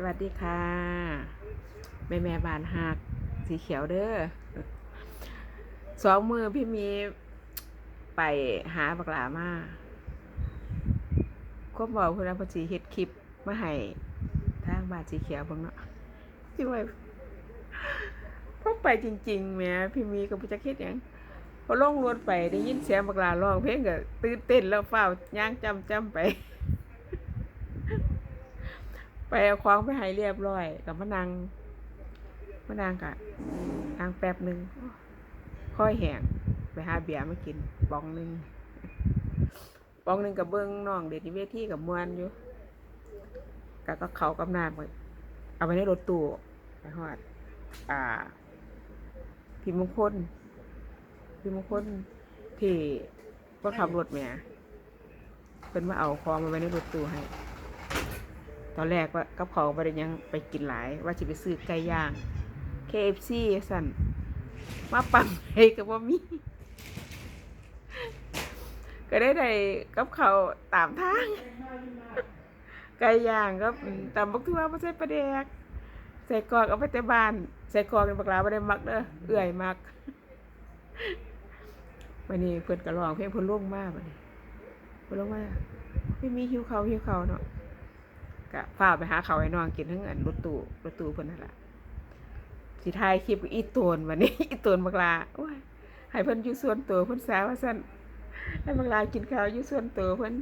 สวัสดีค่ะแม่แม่บานหักสีเขียวเด้อสองมือพี่มีไปหาบักหลามาควบบอกคุณอาพจีเฮ็ดคลิปมาให้ทางบานสีเขียวเบ้างเนาะที่ว่าพอไปจริงๆแม่พี่มีกับผู้จักเฮ็ดหยังพอล่องรถไปได้ยินเสียงบักหลาร้องเพลงก็ตื่นเต้นแล้วเฝ้าย่างจำจำไป ไปเอาของไปให้เรียบร้อยกับมะนางมะนางกะนางแป๊บหนึ่งค่อยแห้งไปหาเบียร์มากินบองหนึ่งบองหนึ่งกับเบิ้งน้องเด็ดนิเวที่กับมวนอยู่กะก็เขากับน้ำไปเอาไปในรถตู้ไปหอด อ่า พิมงคลพิมงคลที่ก็ขับรถแหม่เป็นมาเอาของมาไว้ในรถตู้ให้ ตอนแรกว่ากับเขาไปยังไปกินหลาย ว่าจะไปซื้อไก่ย่าง KFC สั่นมาปั่นให้ก็บ่มี ก็ได้ได้กับเขาวตามทาง ไก่ย่างก็ตำบักทั่วบ่ใส่ปลาแดกใส่กรอกเอาไปแต่บ้าน ใส่กรอกในบักลาบ่ได้มักเด้อเอื่อยมักวันนี้เพิ่อนก็ร้องเพลงเพิ่นลงมาบัดนี้เพิ่นลงมากไม่มีหิวเขาวหิวเขาวเนาะ ก็พาไปหาเขาวให้น้องกินทั้งอันรถตู้รถตู้เพิ่นนั่นละสิถ่ายคลิปกับอีโตนวันนี้อีโตนบักลาโอ้ยให้เพิ่นอยู่ส่วนตัวเพิ่นสาวว่าซั่นให้บักลากินข้าวอยู่ส่วนตัวเพิ่น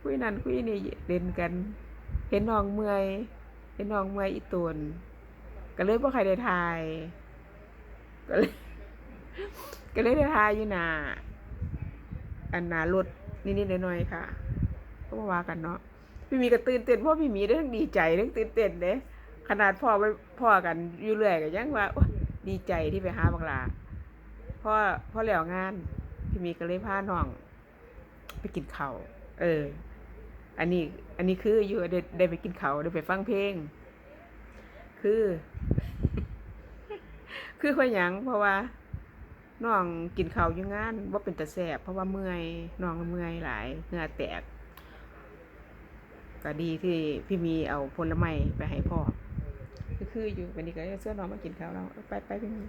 คุยนั่นคุยนี่เล่นกัน เห็นน้องเมื่อยเห็นน้องเมื่อยอีโตนก็เลยบ่ใครได้ถ่ายก็เลยก็เลยได้ถ่ายอยู่หนาอันหนารถนิดๆหน่อยๆค่ะ ก็มาว่ากันเนาะ พี่มีก็ตื่นเต้นเพราะพี่มีเรื่องดีใจเรื่องตื่นเต้นเด้ขนาดพ่อไปพ่อกันอยู่เรื่อยก็ยังว่าดีใจที่ไปหาบังลาพ่อพ่อแล้วงาน พี่มีก็เลยพาน้อง ไปกินเข้าเออ อันนี้ อันนี้คืออยู่ได้ได้ไปกินเข้าได้ไปฟังเพลง คือ คือข้อยหยังเพราะว่าน้องกินข้าวอยู่งานว่าเป็นตะแสบเพราะว่าเมื่อยน้องเมื่อยหลายเหงื่อแตก ก็ดีที่พี่มีเอาผลไม้ไปให้พ่อคือคืออยู่วันนี้ก็เสื้อน้องมากินข้าวเราไปไปพี่มี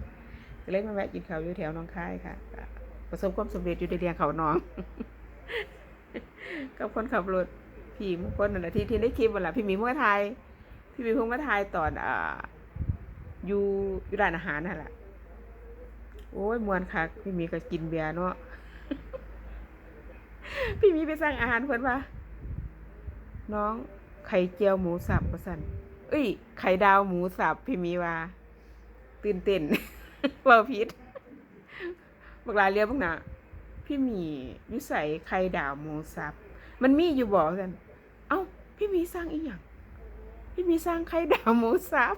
ก็เลยมาแวะกินข้าวอยู่แถวหน้องคายค่ะประสบความสำเร็จอยู่ในเรียงเขาน้องกับคนขับรถพี่มงคลนั่นแหละที่ที่ได้คลิปวันละพี่มีเมื่อไทยพี่มีเพิ่งมาถ่ายตอนอ่าอยู่อยู่ร้านอาหารนั่นแหละโอ้ยมวนค่ะพี่มีก็กินเบียร์เนาะพี่มีไปสั่งอาหารเพิ่นว่า น้องไข่เจียวหมูสับประสันเอ้ย ไข่ดาวหมูสับพี่มีวาตื่นเต้นเว่าพิษบักหลายเรียกบักนาพี่มียุใส่ไข่ดาวหมูสับ มันมีอยู่บอกสันเอ้า พี่มีสร้างอีหยังพี่มีสร้างไข่ดาวหมูสับ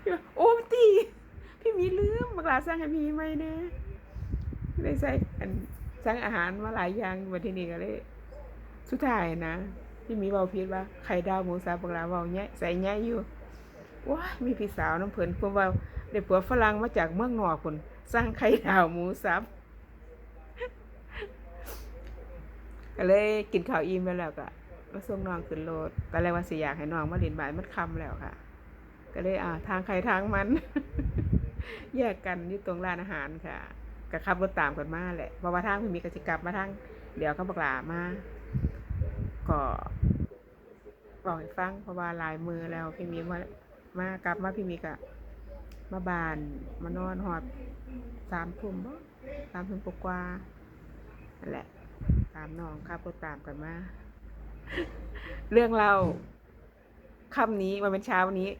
พี่ว่าโอ้ตีพี่มีลืมบักหลาสร้างให้พี่มีไหมเนะเลยใส่อันสร้างอาหารมาหลายอย่างวันที่นี่ก็เลย สุดท้ายนะพี่มีเบาพีดว่าไข่ดาวหมูสับปลาเบาเนี้ยใส่เนี้ยอยู่ว้ามีพี่สาวน้ำเพิ่นผมว่าได้ผัวฝรั่งมาจากเมืองนอกคนสร้างไข่ดาวหมูสับก็เลยกินข้าวอิ่มไปแล้วก็มาส่งน้องขึ้นรถตอนแรกว่าสิอยากให้น้องมาเรียนบ่ายมันค่ำแล้วค่ะ ก็เลยอ่าทางใครทางมัน แยกกันอยู่ตรงร้านอาหารค่ะก็ขับรถตามกันมาแหละเพราะว่าทางพี่มีก็จกลับมาทางเดี๋ยวเขาบอกลามา ก็บอกให้ฟังเพราะว่าหลายมือแล้วพี่มีมามากลับมาพี่มีกะมาบานมานอนหอดสามทุ่มบ่สามทุ่มกว่านั่นแหละ ตามน้องครับก็ตามกันมา เรื่องเราค่ำนี้มันเป็นเช้านี้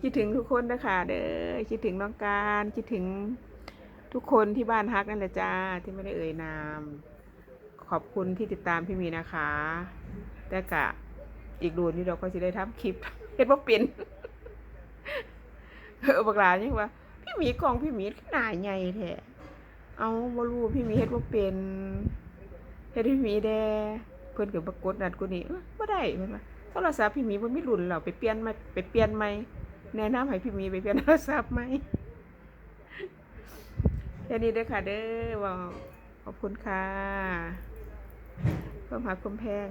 คิดถึงทุกคนนะคะเด้อคิดถึงน้องการคิดถึงทุกคนที่บ้านฮักนั่นแหละจ้าที่ไม่ได้เอ่ยนาม ขอบคุณที่ติดตามพี่หมีนะคะ แต่กะอีกดูนี่เราก็จะได้ทำคลิปเฮ็ดว่าเป็นเออบักหลายังว่า พี่หมีกองพี่หมีหน้าใหญ่แท้เอาบ่รู้พี่หมีเฮ็ดว่าเป็นเฮ็ดพี่หมีแดเพิ่อนก็บ่กดนั่นกดนี่บ่ได้เพิ่นว่าโทรศัพท์พี่หมีบ่มีรุ่นแล้วไปเปลี่ยนใหมไปเปลี่ยนใหม่แนะนำให้พี่หมีไปเปลี่ยนโทรศัพท์ใหม่แค่นี้เด้อค่ะเด้อว่าขอบคุณค่ะ เพิ่มหาคมแพง